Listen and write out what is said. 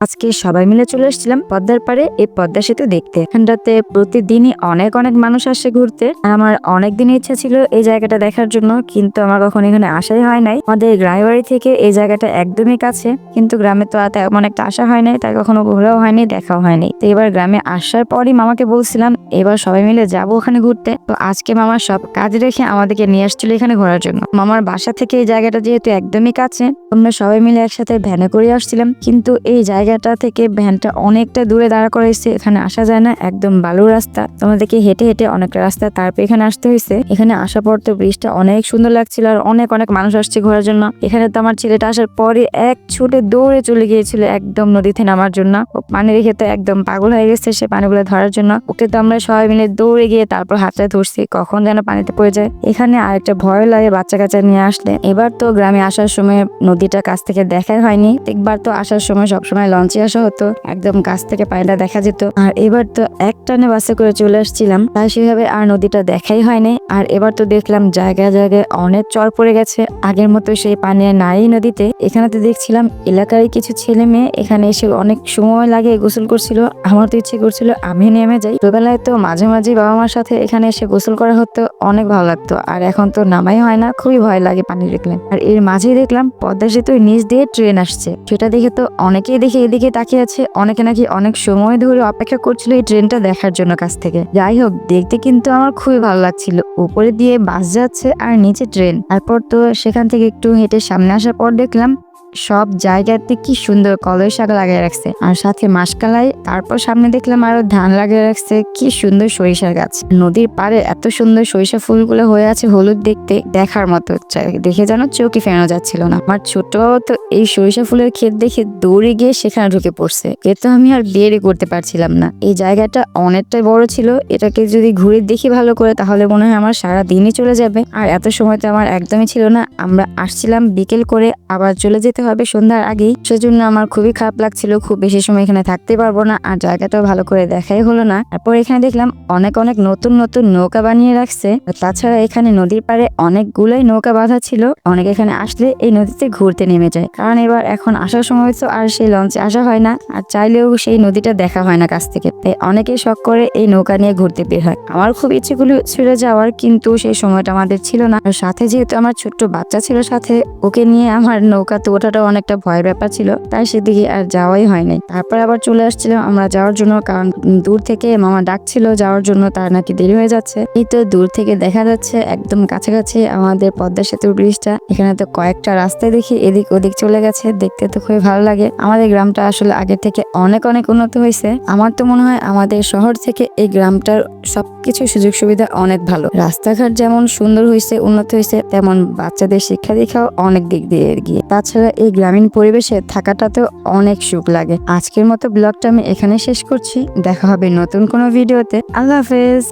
আজকে সবাই মিলে চলে এসেছিলাম পদ্মার পাড়ে, এই পদ্মা সেতু দেখতে। এখানটাতে প্রতিদিনই অনেক অনেক মানুষ আসে ঘুরতে। আমার অনেক দিন ইচ্ছা ছিল এই জায়গাটা দেখার জন্য, কিন্তু আমার কখনো এখানে আসাই হয় নাই। আমাদের গ্রামের বাড়ি থেকে এই জায়গাটা একদমই কাছে, কিন্তু গ্রামে তো তেমন একটা আসা হয় নাই, তাই কখনো ঘোরাও হয়নি, দেখাও হয়নি। তো এবার গ্রামে আসার পরই মামাকে বলছিলাম, এবার সবাই মিলে যাব ওখানে ঘুরতে। তো আজকে মামার সব কাজ রেখে আমাদেরকে নিয়ে আসছিল এখানে ঘোরার জন্য। মামার বাসা থেকে এই জায়গাটা যেহেতু একদমই কাছে, আমরা সবাই মিলে একসাথে ভ্যানে করে আসছিলাম, কিন্তু এই জায়গাটা থেকে ভ্যানটা অনেকটা দূরে দাঁড়া করাইছে, এখানে আসা যায় না, একদম বালু রাস্তা। তোমাদেরকে হেঁটে হেঁটে অনেকটা রাস্তা তারপর এখানে আসতে হয়েছে। এখানে আসার পর তো ব্রিজটা অনেক সুন্দর লাগছিল আর অনেক অনেক মানুষ আসছে ঘোরার জন্য। এখানে তো আমার ছেলেটা আসার পরে এক ছুটে দৌড়ে চলে গিয়েছিল একদম নদীতে নামার জন্য। পানি রেখে তো একদম পাগল হয়ে গেছে সে পানিগুলো ধরার জন্য। ওকে তো আমরা সবাই মিলে দৌড়ে গিয়ে তারপর হাতটা ধরছি, কখন যেন পানিতে পড়ে যায়। এখানে আরেকটা ভয় লাগে বাচ্চা কাচ্চা নিয়ে আসলে। এবার তো গ্রামে আসার সময় নদীটা কাছ থেকে দেখাই হয়নি। একবার তো আসার সময় সবসময় লঞ্চে আসা হতো একদম গাছ থেকে পানিটা দেখা যেত। আর এবার তো এক টানে বাসে করে চলে আসছিলাম। তাই সেভাবে আর নদীটা দেখাই হয়নি। আর এবার তো দেখলাম জায়গায় জায়গায় অনেক চর পড়ে গেছে। আগের মতো সেই পানি নাই নদীতে। এখানে তো দেখছিলাম এলাকারই কিছু ছেলে মেয়ে। এখানে এসে অনেক সময় লাগে গোসল করছিল। আমার তো ইচ্ছে করছিল আমি নেমে যাই। ছোটবেলায় তো মাঝে মাঝে বাবা মার সাথে এখানে এসে গোসল করা হতো। অনেক ভালো লাগতো। আর এখন তো নামাই হয় না। খুবই ভয় লাগে পানি দেখলে। আর এর মাঝেই দেখলাম পদ্মা সেতুর নিচ দিয়ে ট্রেন আসছে। সেটা দেখে তো অনেকেই দেখে এদিকে তাকিয়ে আছে অনেকে নাকি অনেক সময় ধরে অপেক্ষা করছিল এই ট্রেনটা দেখার জন্য কাছ থেকে। যাই হোক, দেখতে কিন্তু আমার খুবই ভালো লাগছিল। উপরে দিয়ে বাস যাচ্ছে আর নিচে ট্রেন। তারপর তো সেখান থেকে একটু হেঁটে সামনে আসার পর দেখলাম সব জায়গাতে কি সুন্দর কলই শাক লাগিয়ে রাখছে। আর সাথে মাসকালাই, তারপর সামনে দেখলাম আরও ধান লাগিয়ে রাখছে। কি সুন্দর সরিষার গাছ। নদীর পাড়ে এত সুন্দর সরিষা ফুলগুলো হয়ে আছে হলুদ দেখতে, দেখার মতো দেখে যেন চোখে ফেরানো যাচ্ছিল না। আমার ছোট্ট বাবা তো এই সরিষা ফুলের ক্ষেত দেখে দৌড়ে গিয়ে সেখানে ঢুকে পড়ছে। এ তো আমি আর বেরই করতে পারছিলাম না। এই জায়গাটা অনেকটাই বড় ছিল। এটাকে যদি ঘুরে দেখি ভালো করে, তাহলে মনে হয় আমার সারা দিনই চলে যাবে। আর এত সময় তো আমার একদমই ছিল না। আমরা আসছিলাম বিকেল করে আবার চলে যেতে হবে সন্ধ্যার আগেই। সেজন্য আমার খুবই খারাপ লাগছিল, খুব বেশি সময় এখানে থাকতে পারব না আর জায়গাটাও ভালো করে দেখাই হলো না। তারপর এখানে দেখলাম অনেক অনেক নতুন নতুন নৌকা বানিয়ে রাখছে। তাছাড়া এখানে নদীর পাড়ে অনেকগুলোই নৌকা বাঁধা ছিল। অনেক এখানে আসলে এই নদীতে ঘুরতে নেমে যায়। কারণ এবার এখন আসার সময় তো আর সেই লঞ্চে আসা হয় না। আর চাইলেও সেই নদীটা দেখা হয় না কাছ থেকে। তাই অনেকে শখ করে এই নৌকা নিয়ে ঘুরতে বের হয়। আমার খুব ইচ্ছেগুলো ছিল যাওয়ার কিন্তু সেই সময়টা আমাদের ছিল না। সাথে যেহেতু আমার ছোট্ট বাচ্চা ছিল সাথে ওকে নিয়ে আমার নৌকা নৌকাতে ওঠাটাও অনেকটা ভয়ের ব্যাপার ছিল, তাই সেদিকে আর যাওয়াই হয়নি। তারপর আবার চলে আসছিলাম আমরা যাওয়ার জন্য, কারণ দূর থেকে মামা ডাকছিল যাওয়ার জন্য, তার নাকি দেরি হয়ে যাচ্ছে। এই তো দূর থেকে দেখা যাচ্ছে একদম কাছাকাছি আমাদের পদ্মা সেতুর ব্রিজটা। এখানে তো কয়েকটা রাস্তায় দেখি, এদিক ওদিক চলে গেছে, দেখতে তো খুবই ভালো লাগে। আমাদের গ্রামটা আসলে আগের থেকে অনেক অনেক উন্নত হয়েছে। আমার তো মনে হয় আমাদের শহর থেকে এই গ্রামটার সবকিছু সুযোগ সুবিধা অনেক ভালো। রাস্তাঘাট যেমন সুন্দর হয়েছে উন্নত হয়েছে তেমন বাচ্চাদের শিক্ষা দীক্ষাও অনেক দিক দিয়ে এগিয়ে। তাছাড়া এই গ্রামীণ পরিবেশে থাকাটাতেও অনেক সুখ লাগে। আজকের মতো ব্লগটা আমি এখানে শেষ করছি। দেখা হবে নতুন কোনো ভিডিওতে। আল্লাহ হাফেজ।